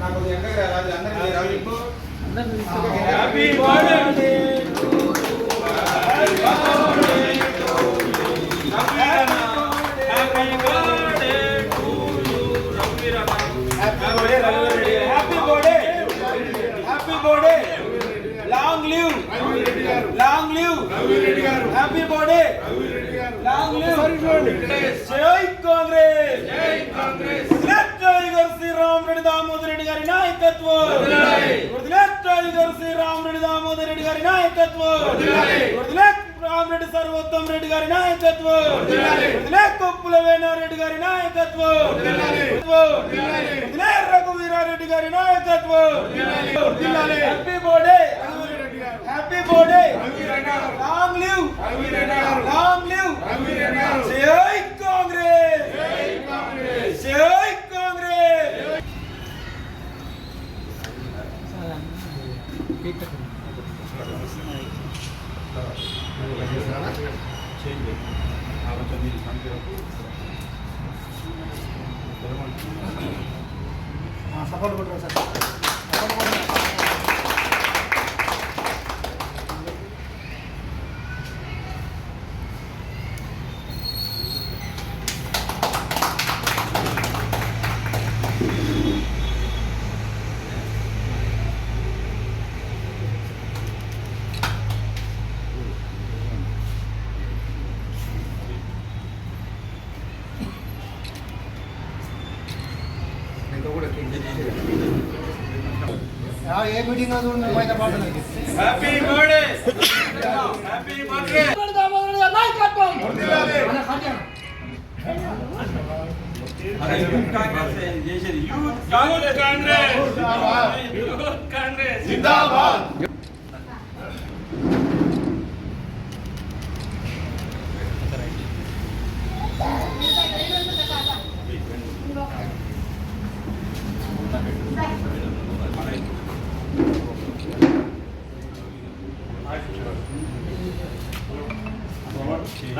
నాకు ఎండగా రాదు అందరికీ రాదు happy birthday long live long live happy birthday long live జై కాంగ్రెస్ జై కాంగ్రెస్ టైగర్ శ్రీరామ్ రెడ్డి దామోదర్ రెడ్డి గారి నాయకత్వం. వదిలేట్ టైగర్ శ్రీరామ్ రెడ్డి దామోదర్ రెడ్డి గారి నాయకత్వం. వదిలేట్ రామరెడ్డి సర్వోత్తమ్ రెడ్డి గారి నాయకత్వం. వదిలేట్ కొప్పుల వేణారెడ్డి గారి నాయకత్వం. వదిలే రఘువీరారెడ్డి గారి నాయకత్వం. Happy birthday. Happy birthday. Long live. Long live. జై సపోర్ట్ కొట్టరా సార్ సపోర్ట్ కొట్టరా ఆ, ఏ మీటింగ్ అది ఉంది మైదా పాడుతుంది happy birthday happy birthday youth Congress youth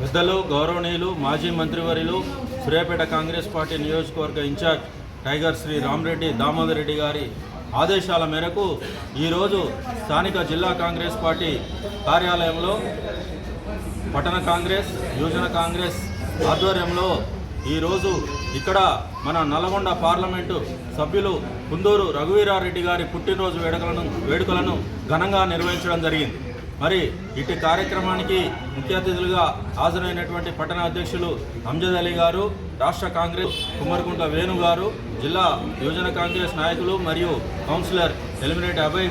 పెద్దలు గౌరవనీయులు మాజీ మంత్రివర్యులు సూర్యాపేట కాంగ్రెస్ పార్టీ నియోజకవర్గ ఇన్ఛార్జ్ టైగర్ శ్రీ రామరెడ్డి దామోదర్ రెడ్డి గారి ఆదేశాల మేరకు ఈరోజు స్థానిక జిల్లా కాంగ్రెస్ పార్టీ కార్యాలయంలో పట్టణ కాంగ్రెస్ యువజన కాంగ్రెస్ ఆధ్వర్యంలో ఈరోజు ఇక్కడ మన నల్గొండ పార్లమెంటు సభ్యులు కుందూరు రఘువీరారెడ్డి గారి పుట్టినరోజు వేడుకలను వేడుకలను ఘనంగా నిర్వహించడం జరిగింది. మరి ఇటు కార్యక్రమానికి ముఖ్య అతిథులుగా హాజరైనటువంటి పట్టణ అధ్యక్షులు అంజద్ అలీ గారు రాష్ట్ర కాంగ్రెస్ కుమ్మరికుంట వేణు గారు జిల్లా యువజన కాంగ్రెస్ నాయకులు మరియు కౌన్సిలర్ ఎలిమినేట్ అభయ్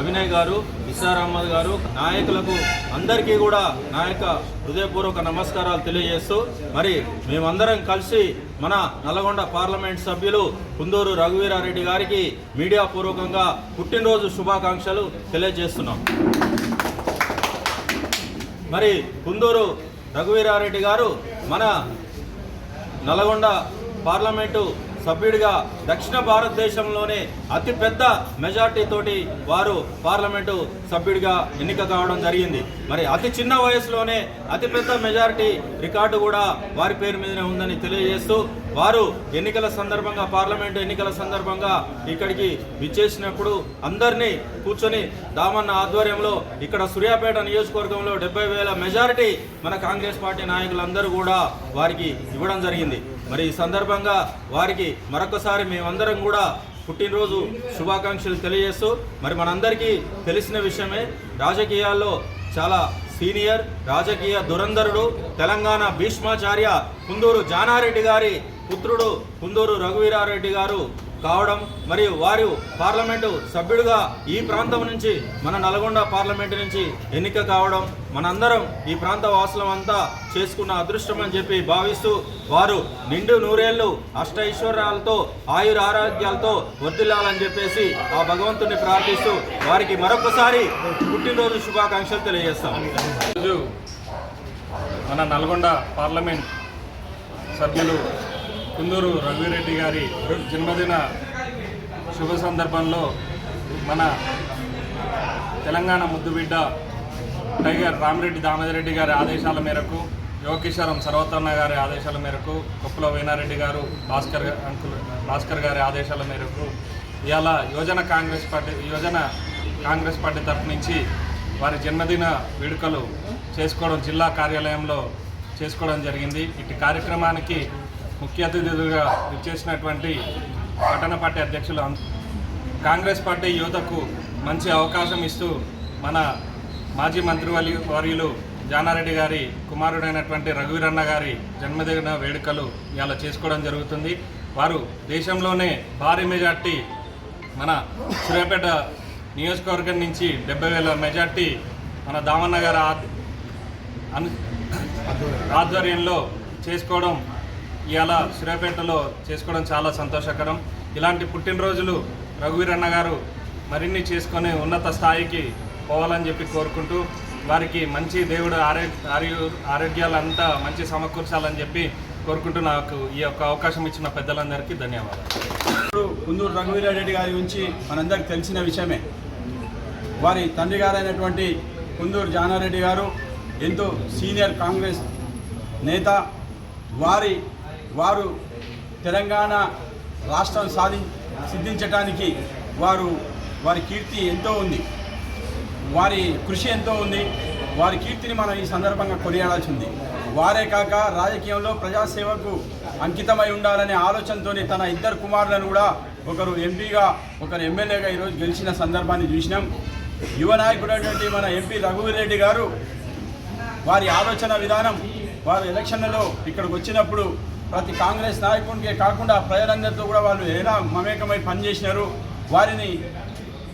అభినయ్ గారు ఇస్సార్ అహ్మద్ గారు నాయకులకు అందరికీ కూడా నా యొక్క హృదయపూర్వక నమస్కారాలు తెలియజేస్తూ మరి మేమందరం కలిసి మన నల్గొండ పార్లమెంట్ సభ్యులు కుందూరు రఘువీరారెడ్డి గారికి మీడియా పూర్వకంగా పుట్టినరోజు శుభాకాంక్షలు తెలియజేస్తున్నాం. మరి కుందూరు రఘువీరారెడ్డి గారు మన నల్గొండ పార్లమెంటు సభ్యుడిగా దక్షిణ భారతదేశంలోనే అతిపెద్ద మెజార్టీతోటి వారు పార్లమెంటు సభ్యుడిగా ఎన్నిక కావడం జరిగింది. మరి అతి చిన్న వయసులోనే అతిపెద్ద మెజారిటీ రికార్డు కూడా వారి పేరు మీదనే ఉందని తెలియజేస్తూ వారు ఎన్నికల సందర్భంగా పార్లమెంటు ఎన్నికల సందర్భంగా ఇక్కడికి విచ్చేసినప్పుడు అందరినీ కూర్చొని దామన్న ఆధ్వర్యంలో ఇక్కడ సూర్యాపేట నియోజకవర్గంలో డెబ్బై వేల మెజారిటీ మన కాంగ్రెస్ పార్టీ నాయకులందరూ కూడా వారికి ఇవ్వడం జరిగింది. మరి ఈ సందర్భంగా వారికి మరొకసారి మేమందరం కూడా పుట్టినరోజు శుభాకాంక్షలు తెలియజేస్తూ మరి మనందరికీ తెలిసిన విషయమే రాజకీయాల్లో చాలా సీనియర్ రాజకీయ దురంధరుడు తెలంగాణ భీష్మాచార్య కుందూరు జానారెడ్డి గారి పుత్రుడు కుందూరు రఘువీరారెడ్డి గారు కావడం మరియు వారు పార్లమెంటు సభ్యుడిగా ఈ ప్రాంతం నుంచి మన నల్గొండ పార్లమెంటు నుంచి ఎన్నిక కావడం మనందరం ఈ ప్రాంత వాసులం అంతా చేసుకున్న అదృష్టం అని చెప్పి భావిస్తూ వారు నిండు నూరేళ్ళు అష్టైశ్వర్యాలతో ఆయుర ఆరోగ్యాలతో వర్దిల్లాలని చెప్పేసి ఆ భగవంతుని ప్రార్థిస్తూ వారికి మరొకసారి పుట్టినరోజు శుభాకాంక్షలు తెలియజేస్తాం. మన నల్గొండ పార్లమెంట్ సభ్యులు కుందూరు రఘువీరెడ్డి గారి జన్మదిన శుభ సందర్భంలో మన తెలంగాణ ముద్దుబిడ్డ టైగర్ రామిరెడ్డి దామోదరెడ్డి గారి ఆదేశాల మేరకు యువకిషోరం సర్వతన్న గారి ఆదేశాల మేరకు కొప్పుల వేనారెడ్డి గారు భాస్కర్ అంకుల్ భాస్కర్ గారి ఆదేశాల మేరకు ఇవాళ యువజన కాంగ్రెస్ పార్టీ యువజన కాంగ్రెస్ పార్టీ తరఫు నుంచి వారి జన్మదిన వేడుకలు చేసుకోవడం జిల్లా కార్యాలయంలో చేసుకోవడం జరిగింది. ఇటు కార్యక్రమానికి ముఖ్య అతిథులుగా విచ్చేసినటువంటి పట్టణ పార్టీ అధ్యక్షులు అం- కాంగ్రెస్ పార్టీ యువతకు మంచి అవకాశం ఇస్తూ మన మాజీ మంత్రివర్య వర్యులు జానారెడ్డి గారి కుమారుడైనటువంటి రఘువీరన్న గారి జన్మదిన వేడుకలు ఇలా చేసుకోవడం జరుగుతుంది. వారు దేశంలోనే భారీ మెజార్టీ మన సూర్యాపేట నియోజకవర్గం నుంచి డెబ్బై వేల మెజార్టీ మన దామన్న గారి ఆధ్వర్యంలో చేసుకోవడం ఇవాళ సూర్యాపేటలో చేసుకోవడం చాలా సంతోషకరం. ఇలాంటి పుట్టినరోజులు రఘువీరన్న గారు మరిన్ని చేసుకొని ఉన్నత స్థాయికి పోవాలని చెప్పి కోరుకుంటూ వారికి మంచి దేవుడు ఆరోగ్య ఆరోగ్య ఆరోగ్యాలంతా మంచి సమకూర్చాలని చెప్పి కోరుకుంటూ నాకు ఈ యొక్క అవకాశం ఇచ్చిన పెద్దలందరికీ ధన్యవాదాలు. ఇప్పుడు కుందూరు రఘువీరారెడ్డి గారి గురించి మనందరికి తెలిసిన విషయమే. వారి తండ్రి గారైనటువంటి కుందూరు జానారెడ్డి గారు ఎంతో సీనియర్ కాంగ్రెస్ నేత వారి వారు తెలంగాణ రాష్ట్రం సాధి సిద్ధించటానికి వారు వారి కీర్తి ఎంతో ఉంది. వారి కృషి ఎంతో ఉంది. వారి కీర్తిని మనం ఈ సందర్భంగా కొనియాడాల్సి ఉంది. వారే కాక రాజకీయంలో ప్రజాసేవకు అంకితమై ఉండాలనే ఆలోచనతోనే తన ఇద్దరు కుమారులను కూడా ఒకరు ఎంపీగా ఒకరు ఎమ్మెల్యేగా ఈరోజు గెలిచిన సందర్భాన్ని చూసినాం. యువ నాయకుడైనటువంటి మన ఎంపీ రఘువీరెడ్డి గారు వారి ఆలోచన విధానం వారు ఎలక్షన్లలో ఇక్కడికి వచ్చినప్పుడు ప్రతి కాంగ్రెస్ నాయకుడికే కాకుండా ప్రజలందరితో కూడా వాళ్ళు ఎలా మమేకమై పనిచేసినారు వారిని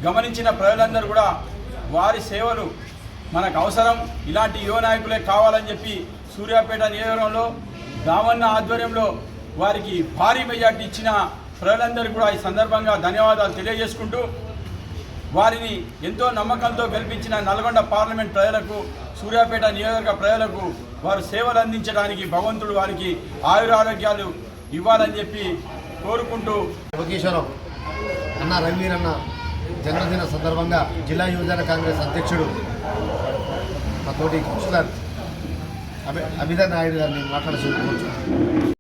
గమనించిన ప్రజలందరూ కూడా వారి సేవలు మనకు అవసరం ఇలాంటి యువ నాయకులే కావాలని చెప్పి సూర్యాపేట నియోజకవర్గంలో దామన్న ఆధ్వర్యంలో వారికి భారీ మెజార్టీ ఇచ్చిన ప్రజలందరూ కూడా ఈ సందర్భంగా ధన్యవాదాలు తెలియజేసుకుంటూ వారిని ఎంతో నమ్మకంతో గెలిపించిన నల్గొండ పార్లమెంట్ ప్రజలకు సూర్యాపేట నియోజకవర్గ ప్రజలకు వారు సేవలు అందించడానికి భగవంతుడు వారికి ఆయురారోగ్యాలు ఇవ్వాలని చెప్పి కోరుకుంటూ యువకేశ్వరం అన్న రవీరన్న అన్న జన్మదిన సందర్భంగా జిల్లా యువజన కాంగ్రెస్ అధ్యక్షుడు మా తోటి కౌన్సిలర్ అభి అభిధర్ నాయుడు గారిని మాట్లాడుతూ